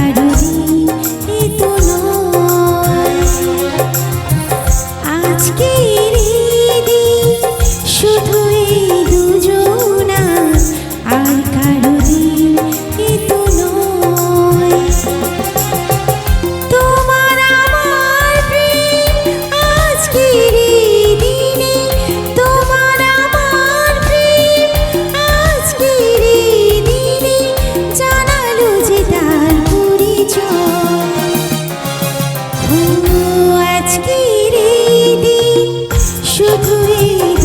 i don't তুই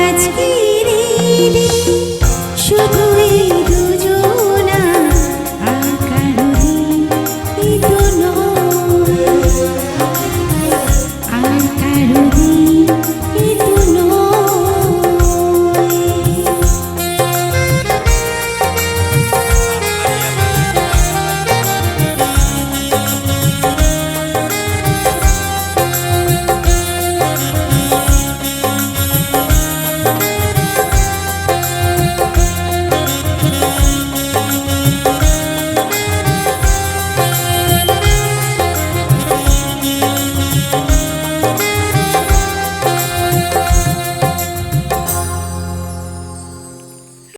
আজকের এই